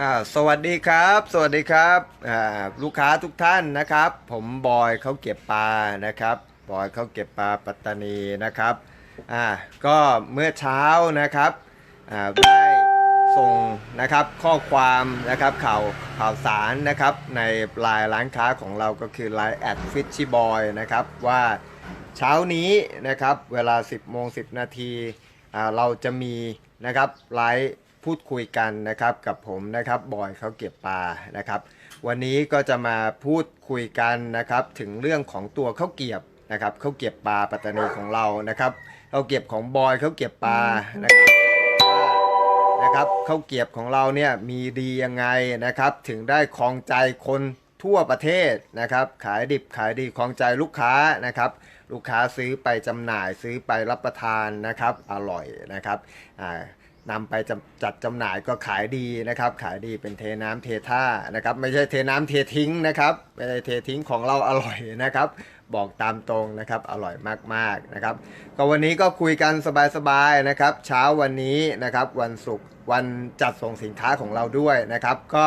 อ่าสวัสดีครับ สวัสดีครับอ่าลูกค้าทุกท่านนะครับ ผมบอยเขาเก็บปลานะครับบอยเขาเก็บปลาปัตตานีนะครับอ่าก็เมื่อเช้านะครับอ่าได้ส่งนะครับข้อความนะครับข่าวข่าวสารนะครับในไลน์ร้านค้าของเราก็คือไลน์แอดฟิชชี่บอยนะครับว่าเช้านี้นะครับเวลา 10โมง10 นาทีเราจะมีนะครับไลฟ์ พูดคุยกันนะครับกับผมนะครับบอยเขาเก็บปลานะครับ วันนี้ก็จะมาพูดคุยกันนะครับถึงเรื่องของตัวข้าวเกรียบนะครับข้าวเกรียบปลาปัตตานีของเรานะครับข้าวเกรียบของบอยข้าวเกรียบปลานะครับนะครับข้าวเกรียบของเราเนี่ยมีดียังไงนะครับ ถึงได้ครองใจคนทั่วประเทศนะครับ ขายดิบขายดีครองใจลูกค้านะครับ ลูกค้าซื้อไปจำหน่ายซื้อไปรับประทานนะครับ อร่อยนะครับอ่า นำไปจัดจำหน่ายก็ขายดีนะครับ ขายดีเป็นเทน้ำเทท่านะครับ ไม่ใช่เทน้ำเททิ้งนะครับไม่ใช่เททิ้งของเราอร่อยนะครับ บอกตามตรงนะครับอร่อยมากๆนะครับ ก็วันนี้ก็คุยกันสบายๆนะครับ เช้าวันนี้นะครับวันศุกร์วันจัดส่งสินค้าของเราด้วยนะครับก็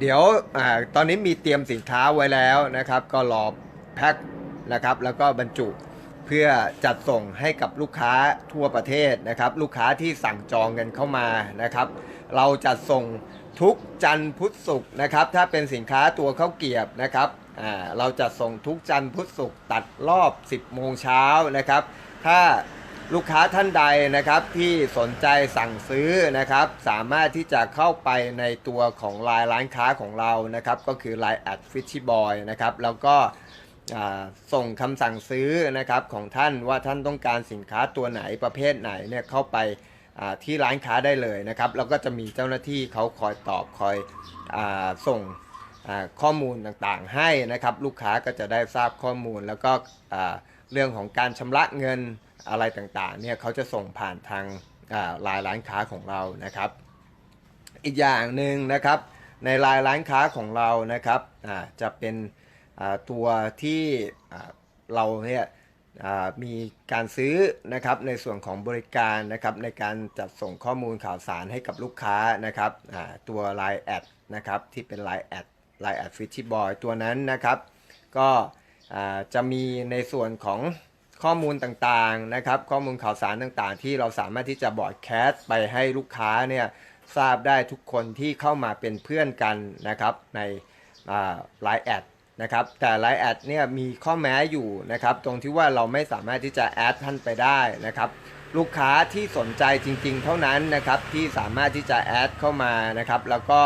เดี๋ยวอตอนนี้มีเตรียมสินค้าไว้แล้วนะครับ ก็รอแพ็คนะครับ แล้วก็บรรจุ เพื่อจัดส่งให้กับลูกค้าทั่วประเทศนะครับ ลูกค้าที่สั่งจองกันเข้ามานะครับ เราจัดส่งทุกจันทร์พุธศุกร์นะครับ ถ้าเป็นสินค้าตัวข้าวเกียบนะครับอ่าเราจะส่งทุกจันทร์พุธศุกร์ตัดรอบ 10 โมงเช้านะครับ ถ้าลูกค้าท่านใดนะครับที่สนใจสั่งซื้อนะครับ สามารถที่จะเข้าไปในตัวของไลน์ร้านค้าของเรานะครับ ก็คือ Line แอดฟิชชี่บอยนะครับ แล้วก็ ส่งคำสั่งซื้อนะครับของท่านว่าท่านต้องการสินค้าตัวไหนประเภทไหนเนี่ยเข้าไปที่ร้านค้าได้เลยนะครับแล้วก็จะมีเจ้าหน้าที่เขาคอยตอบคอยอส่งข้อมูลต่างๆให้นะครับลูกค้าก็จะได้ทราบข้อมูล แล้วก็เรื่องของการชำระเงินอะไรต่างๆเนี่ยเขาจะส่งผ่านทางอ่าไลน์ร้านค้าของเรานะครับ อีกอย่างหนึ่งนะครับในลน์ร้านค้าของเรานะครับจะเป็น ตัวที่เราเนี่ยมีการซื้อนะครับในส่วนของบริการนะครับในการจัดส่งข้อมูลข่าวสารให้กับลูกค้านะครับตัว Line แอดนะครับที่เป็น Line แอด Line แอดฟิชชี่บอยตัวนั้นนะครับ ก็จะมีในส่วนของข้อมูลต่างๆนะครับ ข้อมูลข่าวสารต่างๆ ที่เราสามารถที่จะบอดแคสต์ไปให้ลูกค้าเนี่ยทราบได้ทุกคนที่เข้ามาเป็นเพื่อนกันนะครับในไลน์แอด นะครับแต่ไลน์แอดเนี่ยมีข้อแม้อยู่นะครับตรงที่ว่าเราไม่สามารถที่จะแอดท่านไปได้นะครับลูกค้าที่สนใจจริง ๆ เท่านั้นนะครับที่สามารถที่จะแอดเข้ามานะครับแล้วก็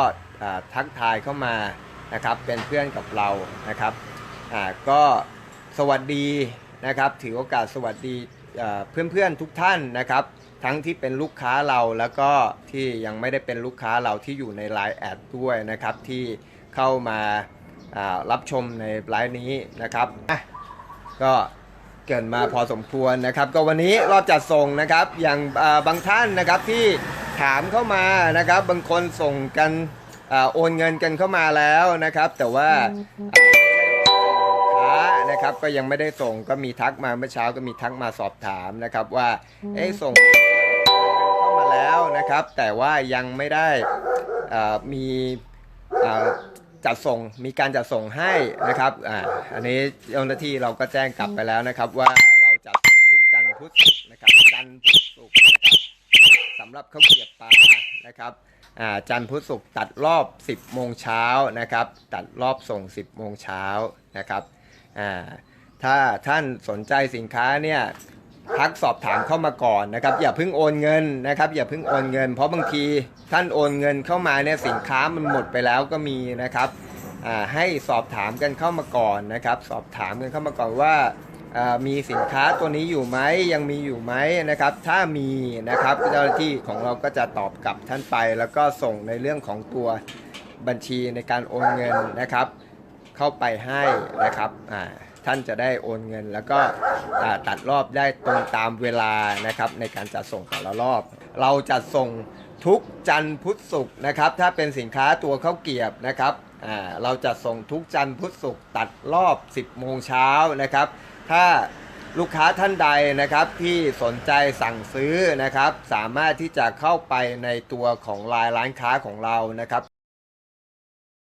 ทักทายเข้ามานะครับเป็นเพื่อนกับเรานะครับก็สวัสดีนะครับถือโอกาสสวัสดีเพื่อนๆทุกท่านนะครับทั้งที่เป็นลูกค้าเราแล้วก็ที่ยังไม่ได้เป็นลูกค้าเราที่อยู่ใน Line แอดด้วยนะครับที่เข้ามา รับชมในไลฟ์นี้นะครับอะก็เกินมาพอสมควรนะครับ ก็วันนี้รอบจัดส่งนะครับ อย่างบางท่านนะครับที่ถามเข้ามานะครับ บางคนส่งกันอโอนเงินกันเข้ามาแล้วนะครับ แต่ว่าอ่าไม่ใช่รองสินค้านะครับก็ยังไม่ได้ส่งก็มีทักมาเมื่อเช้าก็มีทักมาสอบถามนะครับว่าเอ๊ส่งเงินเข้ามาแล้วนะครับ แต่ว่ายังไม่ได้มี จัดส่งมีการจัดส่งให้นะครับอ่าอันนี้เจ้าหน้าที่เราก็แจ้งกลับไปแล้วนะครับ ว่าเราจัดส่งทุกจันทร์พุธนะครับจันทร์พุธศุกร์นะครับสำหรับข้าวเกรียบปลานะครับอ่าจันทร์พุธศุกร์ตัดรอบ 10โมงเช้านะครับ ตัดรอบส่ง 10โมงเช้านะครับอ่าถ้าท่านสนใจสินค้าเนี่ย ทักสอบถามเข้ามาก่อนนะครับ อย่าเพิ่งโอนเงินนะครับ อย่าเพิ่งโอนเงิน เพราะบางทีท่านโอนเงินเข้ามาเนี่ยสินค้ามันหมดไปแล้วก็มีนะครับให้สอบถามกันเข้ามาก่อนนะครับ สอบถามกันเข้ามาก่อนว่าอ่ามีสินค้าตัวนี้อยู่ไหมยังมีอยู่ไหมนะครับ ถ้ามีนะครับเจ้าหน้าที่ของเราก็จะตอบกลับท่านไป แล้วก็ส่งในเรื่องของตัวบัญชีในการโอนเงินนะครับ เข้าไปให้นะครับอ่า ท่านจะได้โอนเงิน แล้วก็ตัดรอบได้ตรงตามเวลานะครับในการจัดส่งแต่ละรอบ เราจัดส่งทุกจันทร์พุธศุกร์นะครับถ้าเป็นสินค้าตัวข้าวเกียบนะครับเราจะส่งทุกจันทร์พุธศุกร์ตัดรอบ 10 โมงเช้านะครับ ถ้าลูกค้าท่านใดนะครับที่สนใจสั่งซื้อนะครับ สามารถที่จะเข้าไปในตัวของลายร้านค้าของเรานะครับ